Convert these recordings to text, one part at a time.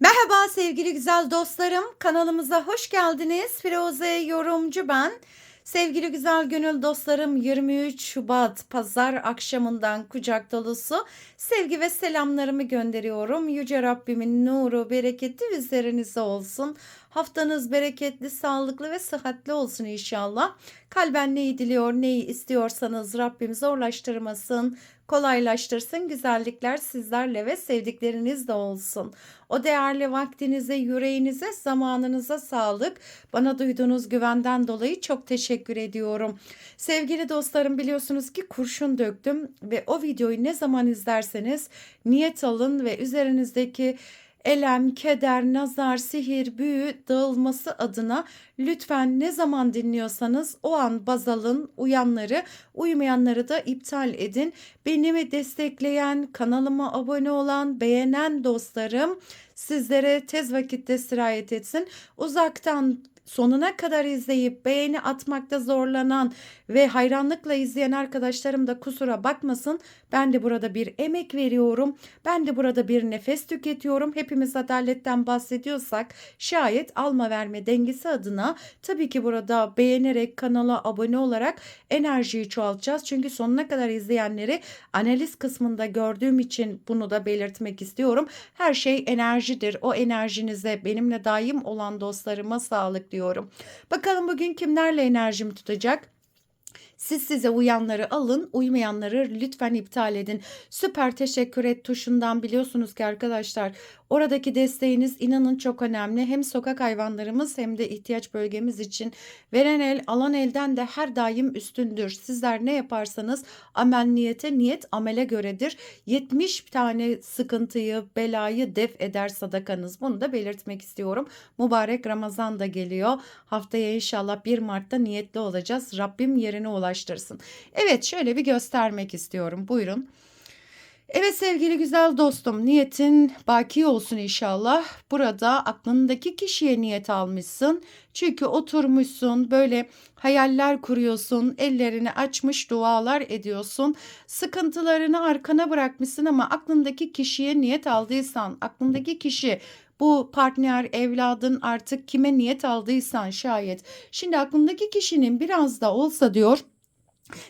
Merhaba sevgili güzel dostlarım. Kanalımıza hoş geldiniz. Firuze Yorumcu ben. Sevgili güzel gönül dostlarım 23 Şubat pazar akşamından kucak dolusu sevgi ve selamlarımı gönderiyorum. Yüce Rabbimin nuru, bereketi üzerinize olsun. Haftanız bereketli, sağlıklı ve sıhhatli olsun inşallah. Kalben neyi diliyor, neyi istiyorsanız Rabbim zorlaştırmasın, kolaylaştırsın. Güzellikler sizlerle ve sevdiklerinizle olsun. O değerli vaktinize, yüreğinize, zamanınıza sağlık. Bana duyduğunuz güvenden dolayı çok teşekkür ediyorum. Sevgili dostlarım biliyorsunuz ki kurşun döktüm ve o videoyu ne zaman izlerseniz niyet alın ve üzerinizdeki elem, keder, nazar, sihir, büyü dağılması adına lütfen ne zaman dinliyorsanız o an baz alın. Uyanları, uymayanları da iptal edin. Beni destekleyen, kanalıma abone olan, beğenen dostlarım sizlere tez vakitte sirayet etsin. Uzaktan sonuna kadar izleyip beğeni atmakta zorlanan ve hayranlıkla izleyen arkadaşlarım da kusura bakmasın. Ben de burada bir emek veriyorum. Ben de burada bir nefes tüketiyorum. Hepimiz adaletten bahsediyorsak şayet alma verme dengesi adına tabii ki burada beğenerek kanala abone olarak enerjiyi çoğaltacağız. Çünkü sonuna kadar izleyenleri analiz kısmında gördüğüm için bunu da belirtmek istiyorum. Her şey enerjidir. O enerjinize benimle daim olan dostlarıma sağlık diyorum. Bakalım bugün kimlerle enerjimi tutacak? Siz size uyanları alın, uymayanları lütfen iptal edin. Süper teşekkür et tuşundan biliyorsunuz ki arkadaşlar oradaki desteğiniz inanın çok önemli. Hem sokak hayvanlarımız hem de ihtiyaç bölgemiz için veren el alan elden de her daim üstündür. Sizler ne yaparsanız amel niyete niyet amele göredir. 70 tane sıkıntıyı belayı def eder sadakanız. Bunu da belirtmek istiyorum. Mübarek Ramazan da geliyor. Haftaya inşallah 1 Mart'ta niyetli olacağız. Rabbim yerine ulaştırsın. Evet şöyle bir göstermek istiyorum. Buyurun. Evet sevgili güzel dostum niyetin baki olsun inşallah. Burada aklındaki kişiye niyet almışsın. Çünkü oturmuşsun böyle hayaller kuruyorsun, ellerini açmış dualar ediyorsun. Sıkıntılarını arkana bırakmışsın ama aklındaki kişiye niyet aldıysan, aklındaki kişi bu partner, evladın artık kime niyet aldıysan şayet. Şimdi aklındaki kişinin biraz da olsa diyor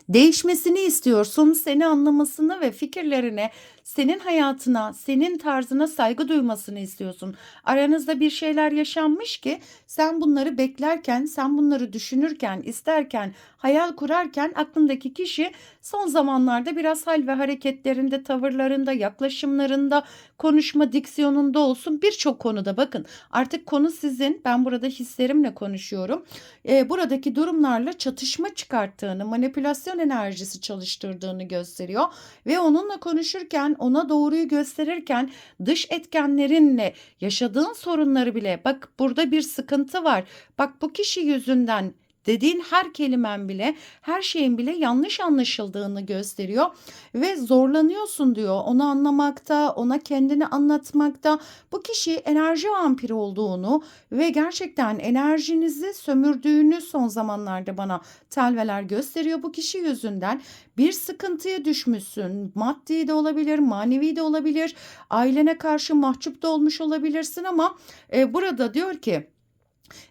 Değişmesini istiyorsun, seni anlamasını ve fikirlerine, senin hayatına, senin tarzına saygı duymasını istiyorsun. Aranızda bir şeyler yaşanmış ki sen bunları beklerken, sen bunları düşünürken, isterken, hayal kurarken aklındaki kişi son zamanlarda biraz hal ve hareketlerinde, tavırlarında, yaklaşımlarında, konuşma diksiyonunda olsun birçok konuda bakın. Artık konu sizin. Ben burada hislerimle konuşuyorum. Ee, buradaki durumlarla çatışma çıkarttığını, manipülasyon enerjisi çalıştırdığını gösteriyor ve onunla konuşurken ona doğruyu gösterirken dış etkenlerinle yaşadığın sorunları bile bak burada bir sıkıntı var. Bak bu kişi yüzünden dediğin her kelimen bile her şeyin bile yanlış anlaşıldığını gösteriyor ve zorlanıyorsun diyor. Onu anlamakta ona kendini anlatmakta. Bu kişi enerji vampiri olduğunu ve gerçekten enerjinizi sömürdüğünü son zamanlarda bana telveler gösteriyor bu kişi yüzünden. Bir sıkıntıya düşmüşsün. Maddi de olabilir manevi de olabilir. Ailene karşı mahcup da olmuş olabilirsin ama e, burada diyor ki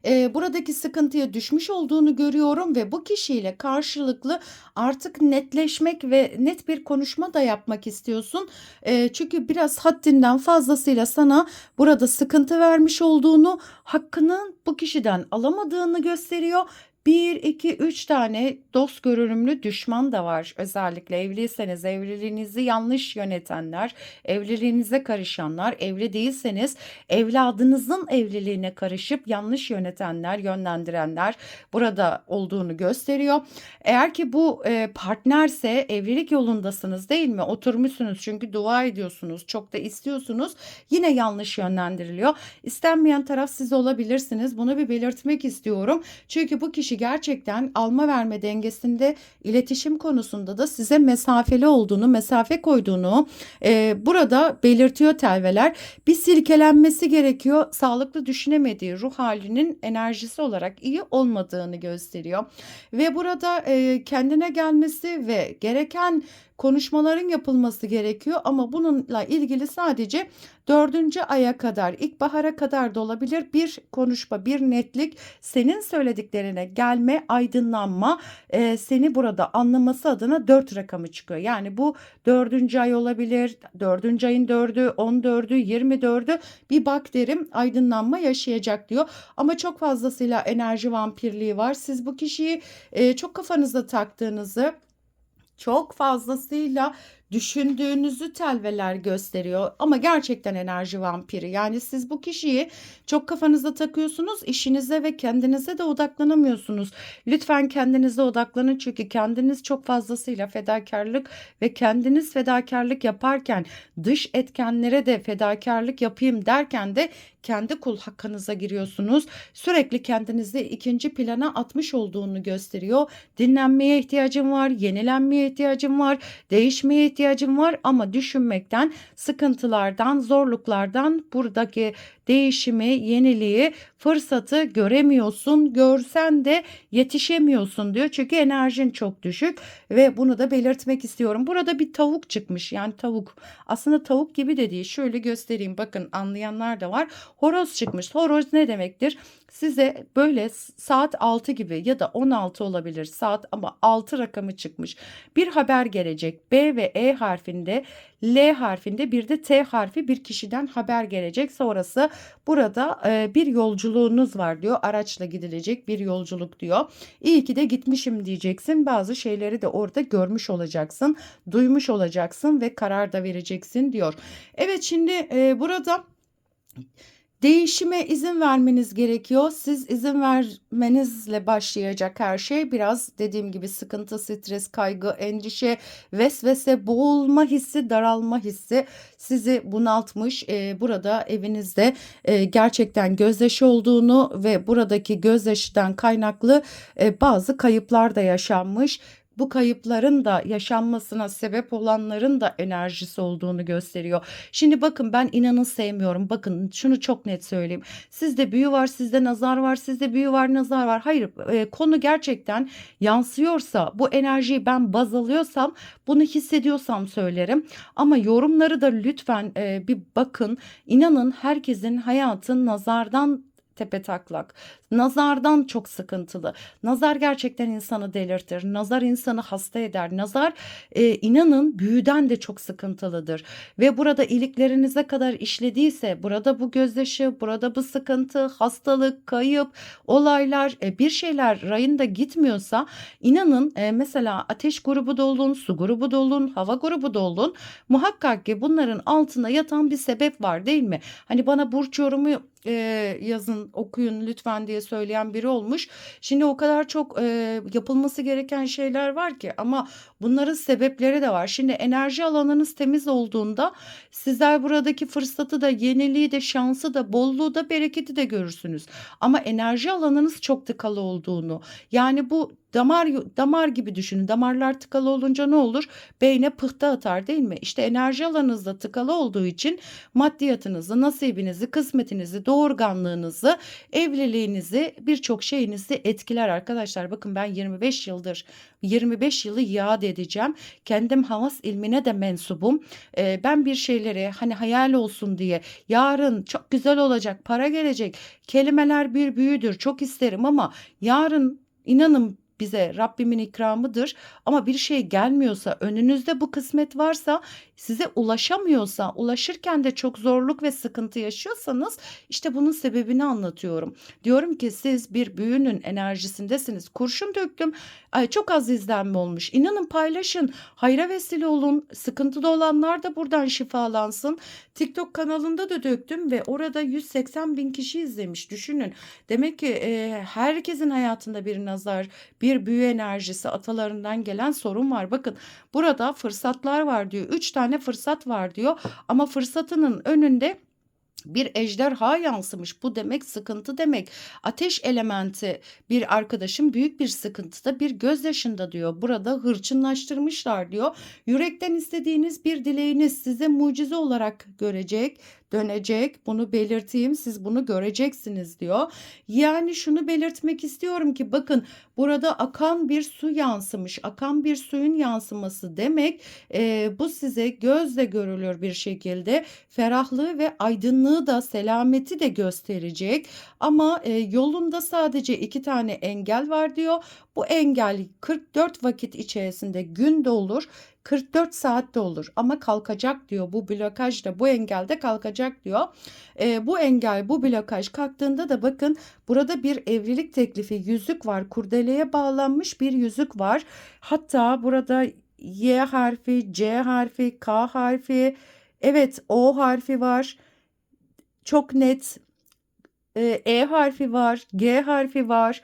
Eee, buradaki sıkıntıya düşmüş olduğunu görüyorum ve bu kişiyle karşılıklı artık netleşmek ve net bir konuşma da yapmak istiyorsun. Eee, çünkü biraz haddinden fazlasıyla sana burada sıkıntı vermiş olduğunu, hakkını bu kişiden alamadığını gösteriyor 1, 2, 3 tane dost görünümlü düşman da var. Özellikle evliyseniz evliliğinizi yanlış yönetenler, evliliğinize karışanlar, evli değilseniz evladınızın evliliğine karışıp yanlış yönetenler, yönlendirenler burada olduğunu gösteriyor. Eğer ki bu e, partnerse evlilik yolundasınız değil mi? Oturmuşsunuz çünkü dua ediyorsunuz, çok da istiyorsunuz. Yine yanlış yönlendiriliyor. İstenmeyen taraf siz olabilirsiniz. Bunu bir belirtmek istiyorum. Çünkü bu kişi gerçekten alma verme dengesinde iletişim konusunda da size mesafeli olduğunu, mesafe koyduğunu e, burada belirtiyor telveler. Bir silkelenmesi gerekiyor. Sağlıklı düşünemediği ruh halinin enerjisi olarak iyi olmadığını gösteriyor. Ve burada e, kendine gelmesi ve gereken konuşmaların yapılması gerekiyor ama bununla ilgili sadece dördüncü aya kadar, ilkbahara kadar da olabilir bir konuşma, bir netlik, senin söylediklerine gelme, aydınlanma, e, seni burada anlaması adına dört rakamı çıkıyor. Yani bu dördüncü ay olabilir, dördüncü ayın dördü, on dördü, yirmi dördü bir bak derim aydınlanma yaşayacak diyor. Ama çok fazlasıyla enerji vampirliği var. Siz bu kişiyi e, çok kafanıza taktığınızı çok fazlasıyla düşündüğünüzü telveler gösteriyor ama gerçekten enerji vampiri. Yani siz bu kişiyi çok kafanıza takıyorsunuz, işinize ve kendinize de odaklanamıyorsunuz. Lütfen kendinize odaklanın çünkü kendiniz çok fazlasıyla fedakarlık ve kendiniz fedakarlık yaparken dış etkenlere de fedakarlık yapayım derken de kendi kul hakkınıza giriyorsunuz. Sürekli kendinizi ikinci plana atmış olduğunu gösteriyor. Dinlenmeye ihtiyacım var, yenilenmeye ihtiyacım var, değişmeye var ama düşünmekten, sıkıntılardan, zorluklardan buradaki değişimi, yeniliği, fırsatı göremiyorsun. Görsen de yetişemiyorsun diyor. Çünkü enerjin çok düşük ve bunu da belirtmek istiyorum. Burada bir tavuk çıkmış. Yani tavuk. Aslında tavuk gibi de değil. Şöyle göstereyim. Bakın anlayanlar da var. Horoz çıkmış. Horoz ne demektir? Size böyle saat 6 gibi ya da 16 olabilir saat ama 6 rakamı çıkmış. Bir haber gelecek. B ve E harfinde, L harfinde bir de T harfi bir kişiden haber gelecek. Sonrası burada e, bir yolculuğunuz var diyor. Araçla gidilecek bir yolculuk diyor. İyi ki de gitmişim diyeceksin. Bazı şeyleri de orada görmüş olacaksın, duymuş olacaksın ve karar da vereceksin diyor. Evet şimdi e, burada Değişime izin vermeniz gerekiyor. Siz izin vermenizle başlayacak her şey biraz dediğim gibi sıkıntı, stres, kaygı, endişe, vesvese, boğulma hissi, daralma hissi sizi bunaltmış. Ee, burada evinizde e, gerçekten gözyaşı olduğunu ve buradaki gözyaşıdan kaynaklı e, bazı kayıplar da yaşanmış bu kayıpların da yaşanmasına sebep olanların da enerjisi olduğunu gösteriyor. Şimdi bakın ben inanın sevmiyorum. Bakın şunu çok net söyleyeyim. Sizde büyü var, sizde nazar var, sizde büyü var, nazar var. Hayır, e, konu gerçekten yansıyorsa, bu enerjiyi ben baz alıyorsam, bunu hissediyorsam söylerim. Ama yorumları da lütfen e, bir bakın. İnanın herkesin hayatın nazardan tepe taklak. Nazardan çok sıkıntılı. Nazar gerçekten insanı delirtir. Nazar insanı hasta eder. Nazar e, inanın büyüden de çok sıkıntılıdır. Ve burada iliklerinize kadar işlediyse burada bu gözyaşı, burada bu sıkıntı, hastalık, kayıp, olaylar e, bir şeyler rayında gitmiyorsa inanın e, mesela ateş grubu da olun, su grubu da olun, hava grubu da olun muhakkak ki bunların altında yatan bir sebep var değil mi? Hani bana burç yorumu e, yazın okuyun lütfen diye söyleyen biri olmuş. Şimdi o kadar çok e, yapılması gereken şeyler var ki ama bunların sebepleri de var. Şimdi enerji alanınız temiz olduğunda sizler buradaki fırsatı da yeniliği de şansı da bolluğu da bereketi de görürsünüz. Ama enerji alanınız çok tıkalı olduğunu yani bu damar damar gibi düşünün. Damarlar tıkalı olunca ne olur? Beyne pıhtı atar değil mi? İşte enerji alanınızda tıkalı olduğu için maddiyatınızı, nasibinizi, kısmetinizi, doğurganlığınızı, evliliğinizi, birçok şeyinizi etkiler arkadaşlar. Bakın ben 25 yıldır 25 yılı iade edeceğim. Kendim havas ilmine de mensubum. Ee, ben bir şeyleri hani hayal olsun diye yarın çok güzel olacak, para gelecek. Kelimeler bir büyüdür. Çok isterim ama yarın inanın bize Rabbimin ikramıdır. Ama bir şey gelmiyorsa, önünüzde bu kısmet varsa, size ulaşamıyorsa, ulaşırken de çok zorluk ve sıkıntı yaşıyorsanız işte bunun sebebini anlatıyorum. Diyorum ki siz bir büyünün enerjisindesiniz. Kurşun döktüm. Ay çok az izlenme olmuş. İnanın paylaşın. Hayra vesile olun. Sıkıntıda olanlar da buradan şifalansın. TikTok kanalında da döktüm ve orada 180 bin kişi izlemiş. Düşünün. Demek ki e, herkesin hayatında bir nazar, bir büyü enerjisi atalarından gelen sorun var. Bakın burada fırsatlar var diyor. Üç tane fırsat var diyor. Ama fırsatının önünde bir ejderha yansımış. Bu demek sıkıntı demek. Ateş elementi bir arkadaşım büyük bir sıkıntıda bir gözyaşında diyor. Burada hırçınlaştırmışlar diyor. Yürekten istediğiniz bir dileğiniz size mucize olarak görecek. Dönecek. Bunu belirteyim. Siz bunu göreceksiniz diyor. Yani şunu belirtmek istiyorum ki bakın burada akan bir su yansımış. Akan bir suyun yansıması demek e, bu size gözle görülür bir şekilde ferahlığı ve aydınlığı da selameti de gösterecek. Ama e, yolunda sadece iki tane engel var diyor. Bu engel 44 vakit içerisinde günde olur. 44 saatte olur ama kalkacak diyor. Bu blokaj da bu engel de kalkacak diyor. E, bu engel bu blokaj kalktığında da bakın burada bir evlilik teklifi yüzük var. Kurdeleye bağlanmış bir yüzük var. Hatta burada Y harfi, C harfi, K harfi, evet O harfi var. Çok net. E, E harfi var, G harfi var.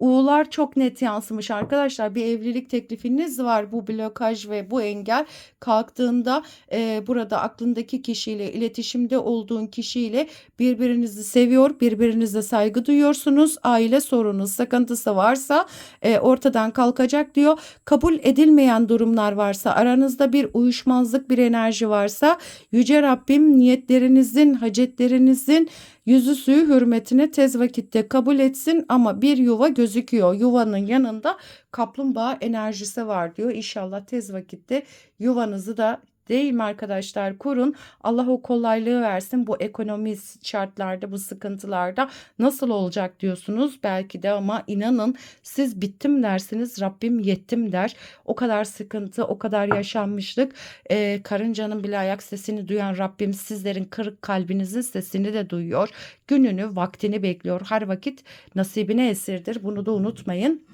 U'lar çok net yansımış arkadaşlar. Bir evlilik teklifiniz var. Bu blokaj ve bu engel kalktığında e, burada aklındaki kişiyle iletişimde olduğun kişiyle birbirinizi seviyor, birbirinize saygı duyuyorsunuz. Aile sorunu, sıkıntısı varsa e, ortadan kalkacak diyor. Kabul edilmeyen durumlar varsa, aranızda bir uyuşmazlık, bir enerji varsa yüce Rabbim niyetlerinizin, hacetlerinizin yüzü suyu hürmetine tez vakitte kabul etsin ama bir yuva gözüküyor. Yuvanın yanında kaplumbağa enerjisi var diyor. İnşallah tez vakitte yuvanızı da değil arkadaşlar kurun. Allah o kolaylığı versin bu ekonomi şartlarda bu sıkıntılarda nasıl olacak diyorsunuz belki de ama inanın siz bittim dersiniz Rabbim yettim der. O kadar sıkıntı o kadar yaşanmışlık ee, karıncanın bile ayak sesini duyan Rabbim sizlerin kırık kalbinizin sesini de duyuyor. Gününü vaktini bekliyor her vakit nasibine esirdir bunu da unutmayın.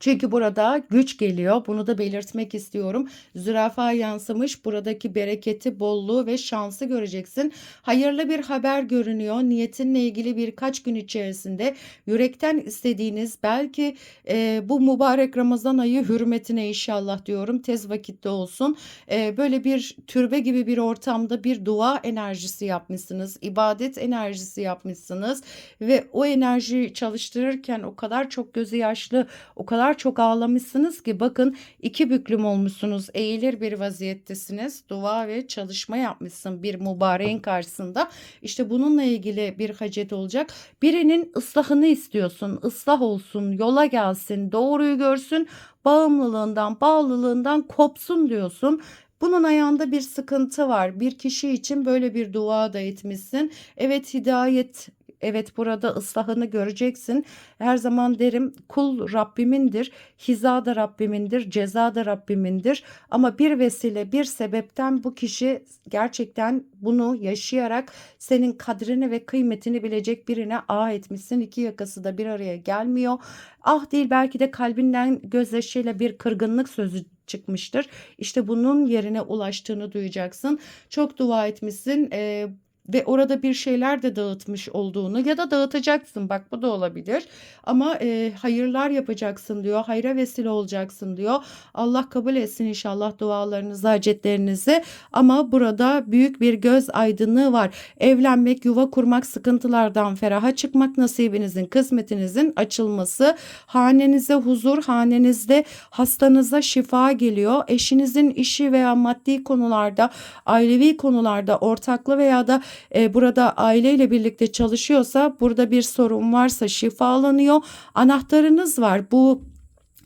Çünkü burada güç geliyor. Bunu da belirtmek istiyorum. Zürafa yansımış. Buradaki bereketi, bolluğu ve şansı göreceksin. Hayırlı bir haber görünüyor. Niyetinle ilgili birkaç gün içerisinde yürekten istediğiniz belki e, bu mübarek Ramazan ayı hürmetine inşallah diyorum. Tez vakitte olsun. E, böyle bir türbe gibi bir ortamda bir dua enerjisi yapmışsınız. ibadet enerjisi yapmışsınız ve o enerjiyi çalıştırırken o kadar çok gözü yaşlı, o kadar çok ağlamışsınız ki bakın iki büklüm olmuşsunuz. Eğilir bir vaziyettesiniz. Dua ve çalışma yapmışsın bir mübareğin karşısında. İşte bununla ilgili bir hacet olacak. Birinin ıslahını istiyorsun. Islah olsun, yola gelsin, doğruyu görsün, bağımlılığından, bağlılığından kopsun diyorsun. Bunun ayağında bir sıkıntı var. Bir kişi için böyle bir dua da etmişsin. Evet hidayet Evet burada ıslahını göreceksin. Her zaman derim kul Rabbimindir, hiza da Rabbimindir, ceza da Rabbimindir. Ama bir vesile, bir sebepten bu kişi gerçekten bunu yaşayarak senin kadrini ve kıymetini bilecek birine ah etmişsin. İki yakası da bir araya gelmiyor. Ah değil belki de kalbinden gözyaşıyla bir kırgınlık sözü çıkmıştır. İşte bunun yerine ulaştığını duyacaksın. Çok dua etmişsin. Ee, ve orada bir şeyler de dağıtmış olduğunu ya da dağıtacaksın bak bu da olabilir. Ama e, hayırlar yapacaksın diyor hayra vesile olacaksın diyor. Allah kabul etsin inşallah dualarınızı hacetlerinizi. Ama burada büyük bir göz aydınlığı var. Evlenmek yuva kurmak sıkıntılardan feraha çıkmak nasibinizin kısmetinizin açılması. Hanenize huzur hanenizde hastanıza şifa geliyor. Eşinizin işi veya maddi konularda ailevi konularda ortaklı veya da e, burada aileyle birlikte çalışıyorsa burada bir sorun varsa şifalanıyor. Anahtarınız var. Bu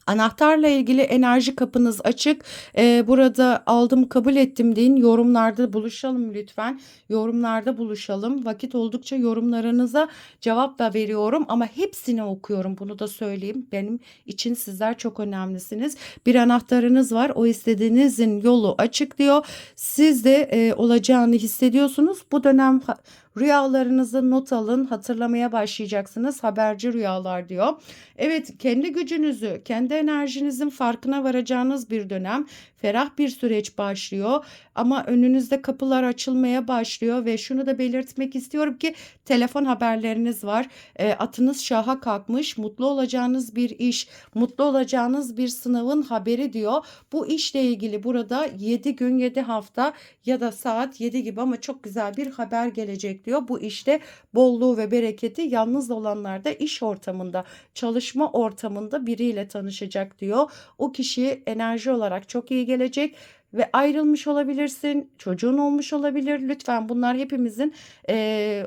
Anahtarla ilgili enerji kapınız açık. Ee, burada aldım kabul ettim deyin. Yorumlarda buluşalım lütfen. Yorumlarda buluşalım. Vakit oldukça yorumlarınıza cevap da veriyorum ama hepsini okuyorum. Bunu da söyleyeyim. Benim için sizler çok önemlisiniz. Bir anahtarınız var. O istediğinizin yolu açık diyor. Siz de e, olacağını hissediyorsunuz. Bu dönem Rüyalarınızı not alın, hatırlamaya başlayacaksınız. Haberci rüyalar diyor. Evet, kendi gücünüzü, kendi enerjinizin farkına varacağınız bir dönem. Ferah bir süreç başlıyor ama önünüzde kapılar açılmaya başlıyor ve şunu da belirtmek istiyorum ki telefon haberleriniz var. E, atınız şaha kalkmış, mutlu olacağınız bir iş, mutlu olacağınız bir sınavın haberi diyor. Bu işle ilgili burada 7 gün 7 hafta ya da saat 7 gibi ama çok güzel bir haber gelecek diyor. Bu işte bolluğu ve bereketi yalnız olanlar da iş ortamında, çalışma ortamında biriyle tanışacak diyor. O kişi enerji olarak çok iyi gelecek ve ayrılmış olabilirsin, çocuğun olmuş olabilir. Lütfen bunlar hepimizin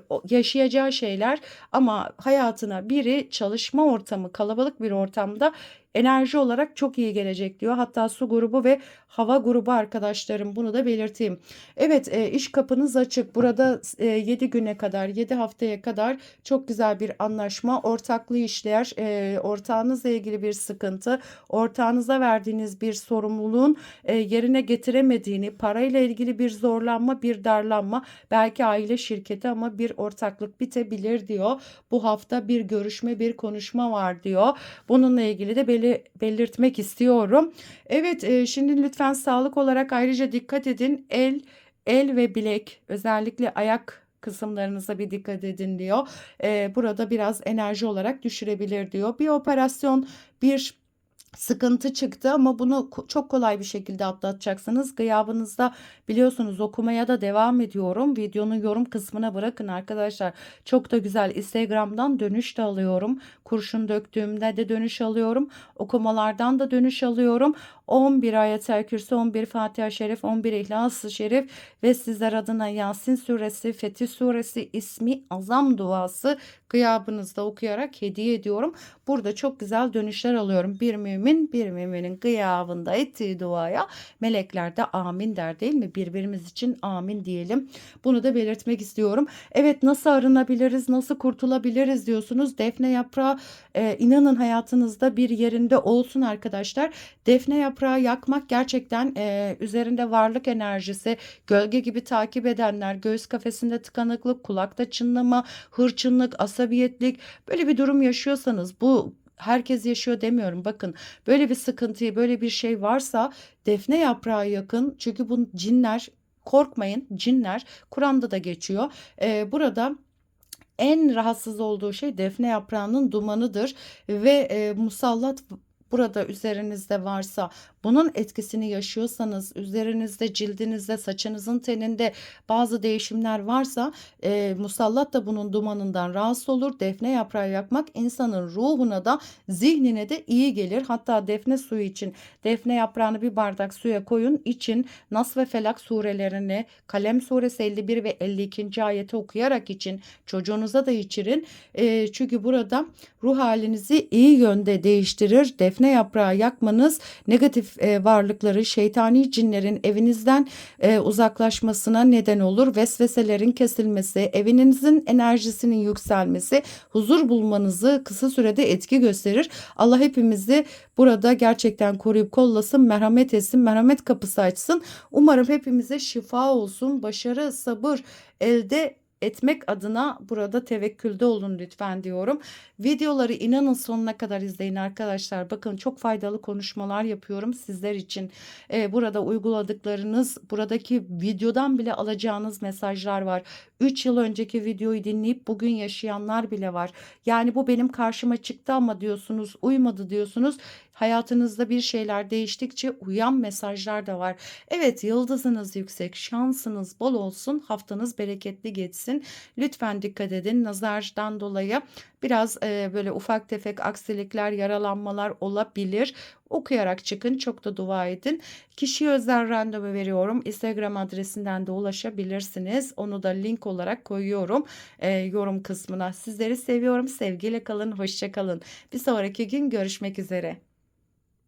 o- yaşayacağı şeyler ama hayatına biri çalışma ortamı, kalabalık bir ortamda enerji olarak çok iyi gelecek diyor. Hatta su grubu ve hava grubu arkadaşlarım bunu da belirteyim. Evet e, iş kapınız açık. Burada e, 7 güne kadar, 7 haftaya kadar çok güzel bir anlaşma, ortaklı işler, e, ortağınızla ilgili bir sıkıntı, ortağınıza verdiğiniz bir sorumluluğun e, yerine getiremediğini, parayla ilgili bir zorlanma, bir darlanma, belki aile şirketi ama bir ortaklık bitebilir diyor. Bu hafta bir görüşme, bir konuşma var diyor. Bununla ilgili de beli- belirtmek istiyorum. Evet, e, şimdi lütfen sağlık olarak ayrıca dikkat edin. El, el ve bilek, özellikle ayak kısımlarınıza bir dikkat edin diyor. E, burada biraz enerji olarak düşürebilir diyor. Bir operasyon, bir sıkıntı çıktı ama bunu çok kolay bir şekilde atlatacaksınız. Gıyabınızda biliyorsunuz okumaya da devam ediyorum. Videonun yorum kısmına bırakın arkadaşlar. Çok da güzel Instagram'dan dönüş de alıyorum. Kurşun döktüğümde de dönüş alıyorum. Okumalardan da dönüş alıyorum. 11 Ayet-el Kürsi, 11 Fatiha Şerif, 11 İhlas-ı Şerif ve sizler adına Yasin Suresi, Fetih Suresi, ismi Azam duası gıyabınızda okuyarak hediye ediyorum. Burada çok güzel dönüşler alıyorum. Bir mümin bir müminin gıyabında ettiği duaya melekler de amin der değil mi? Birbirimiz için amin diyelim. Bunu da belirtmek istiyorum. Evet nasıl arınabiliriz, nasıl kurtulabiliriz diyorsunuz. Defne yaprağı e, inanın hayatınızda bir yerinde olsun arkadaşlar. Defne yaprağı yakmak gerçekten e, üzerinde varlık enerjisi, gölge gibi takip edenler, göğüs kafesinde tıkanıklık, kulakta çınlama, hırçınlık, asabiyetlik böyle bir durum yaşıyorsanız bu herkes yaşıyor demiyorum. Bakın böyle bir sıkıntıyı, böyle bir şey varsa defne yaprağı yakın. Çünkü bu cinler korkmayın cinler Kur'an'da da geçiyor. Ee, burada en rahatsız olduğu şey defne yaprağının dumanıdır ve e, musallat burada üzerinizde varsa bunun etkisini yaşıyorsanız üzerinizde cildinizde saçınızın teninde bazı değişimler varsa e, musallat da bunun dumanından rahatsız olur. Defne yaprağı yakmak insanın ruhuna da zihnine de iyi gelir. Hatta defne suyu için defne yaprağını bir bardak suya koyun için Nas ve Felak surelerini Kalem suresi 51 ve 52. ayeti okuyarak için çocuğunuza da içirin. E, çünkü burada ruh halinizi iyi yönde değiştirir. Defne yaprağı yakmanız negatif e, varlıkları, şeytani cinlerin evinizden e, uzaklaşmasına neden olur. Vesveselerin kesilmesi, evinizin enerjisinin yükselmesi, huzur bulmanızı kısa sürede etki gösterir. Allah hepimizi burada gerçekten koruyup kollasın, merhamet etsin, merhamet kapısı açsın. Umarım hepimize şifa olsun, başarı, sabır elde etmek adına burada tevekkülde olun lütfen diyorum. Videoları inanın sonuna kadar izleyin arkadaşlar. Bakın çok faydalı konuşmalar yapıyorum sizler için. Ee, burada uyguladıklarınız, buradaki videodan bile alacağınız mesajlar var. 3 yıl önceki videoyu dinleyip bugün yaşayanlar bile var. Yani bu benim karşıma çıktı ama diyorsunuz, uymadı diyorsunuz. Hayatınızda bir şeyler değiştikçe uyan mesajlar da var. Evet yıldızınız yüksek, şansınız bol olsun, haftanız bereketli geçsin. Lütfen dikkat edin nazardan dolayı biraz e, böyle ufak tefek aksilikler, yaralanmalar olabilir. Okuyarak çıkın, çok da dua edin. Kişiye özel randevu veriyorum. Instagram adresinden de ulaşabilirsiniz. Onu da link olarak koyuyorum e, yorum kısmına. Sizleri seviyorum. Sevgiyle kalın, hoşça kalın. Bir sonraki gün görüşmek üzere.